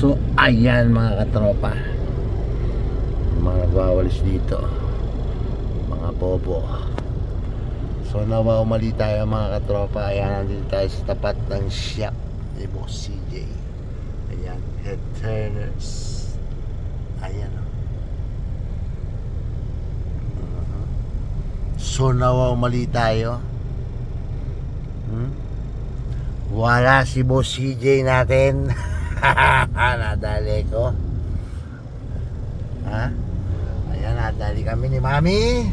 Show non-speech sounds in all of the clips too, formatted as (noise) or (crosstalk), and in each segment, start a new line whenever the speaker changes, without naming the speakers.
So, ayan mga katropa. Mga nagwawalis dito. Mga bobo. So, nawa umali tayo mga katropa. Ayan, nandito tayo sa tapat ng shop ni Boss CJ. Ayan, head turners. Ayan o. Mhm. So, nawa umali tayo. Hmm? Wala si Boss CJ natin. (laughs) (laughs) nadali ko. Ha? Ayan, nadali kami ni Mami.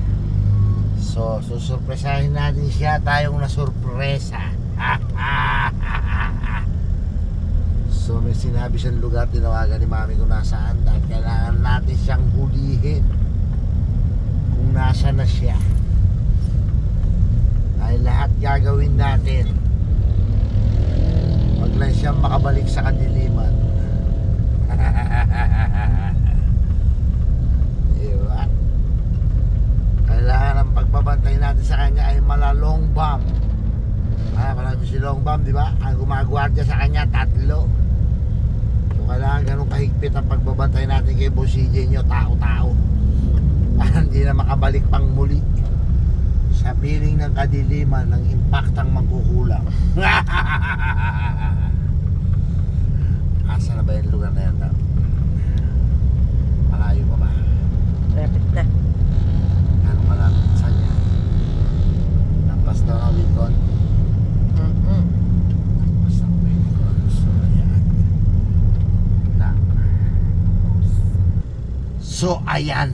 So, susurpresahin natin siya. Tayong nasurpresa. (laughs) so, may sinabi siyang lugar. Tinawagan ni Mami kung nasaan. Dahil kailangan natin siyang hulihin. Kung nasa na siya. Dahil lahat gagawin natin. Siyang makabalik sa kadiliman. (laughs) diba? Kailangan ang pagbabantay natin sa kanya ay malalong bomb. Ah, marami si long bomb, di ba? Ang gumagwardya sa kanya, tatlo. So, kailangan ganun kahigpit ang pagbabantay natin kay Boss nyo, tao-tao. (laughs) Para hindi na makabalik pang muli sa piling ng kadiliman ng impaktang magkukulang. (laughs) Asa na ba yung lugar na yan? Dam? Malayo pa ba?
Rapid na.
Ano malapit? Saan yan? Lampas daw ng Wicon?
Mm-mm.
Lampas ng Wicon. So, ayan. Na. So, ayan.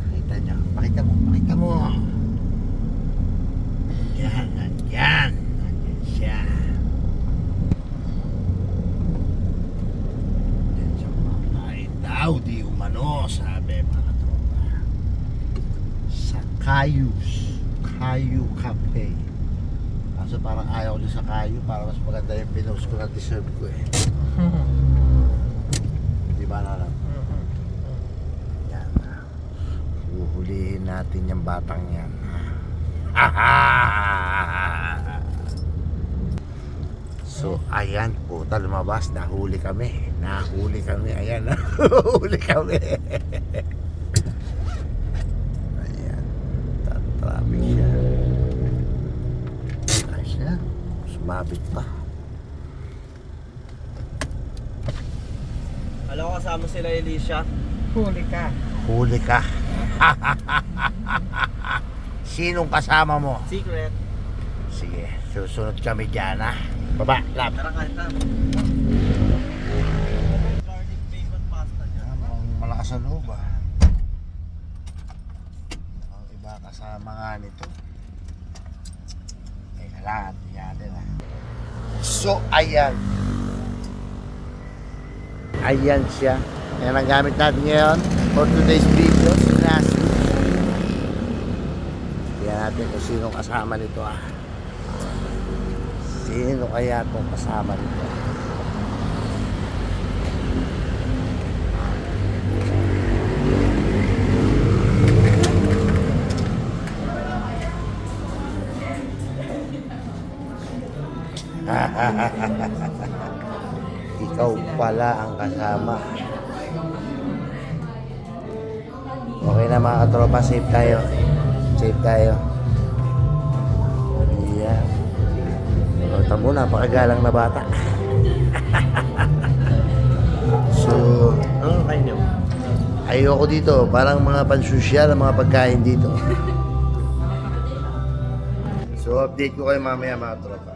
Nakita niyo. Pakita mo. Pakita mo. Yan. Yan. Nandiyan siya. Yan siya makain daw. Di umano. Sabi mga tropa. Sa Cayus. Cayu Cafe. Kaso parang ayaw ko sa Cayu. Para mas maganda yung pinost ko na deserve ko eh. Di ba nalang? Yan. Uhulihin natin yung batang yan. (laughs) so, ayan po. lumabas. Nahuli kami. Nahuli kami. Ayan. (laughs) Nahuli kami. ayan. Tatraffic siya. Ayos na. Sumabit pa.
Alam ko kasama sila Alicia.
Huli ka.
Huli ka. (laughs) Sinong kasama mo?
Secret.
Sige, susunod kami dyan ha. Baba, lap.
Tara kahit na. Garlic bacon pasta
mukhang malakas ang loob ah. Ang iba kasama nga nito. Eh, kailangan niya din ah. So, ayan. Ayan siya. Yan ang gamit natin ngayon for today's video. Sinasi. Tingnan natin kung sino kasama nito ah. Sino kaya itong kasama nito? (laughs) Ikaw pala ang kasama. Okay na mga katropa, safe tayo. Safe tayo. Yeah. Tamo, napakagalang na bata. (laughs) so,
Ano kayo niyo?
ayoko dito. Parang mga pansosyal ang mga pagkain dito. (laughs) So, update ko kayo mamaya mga tropa.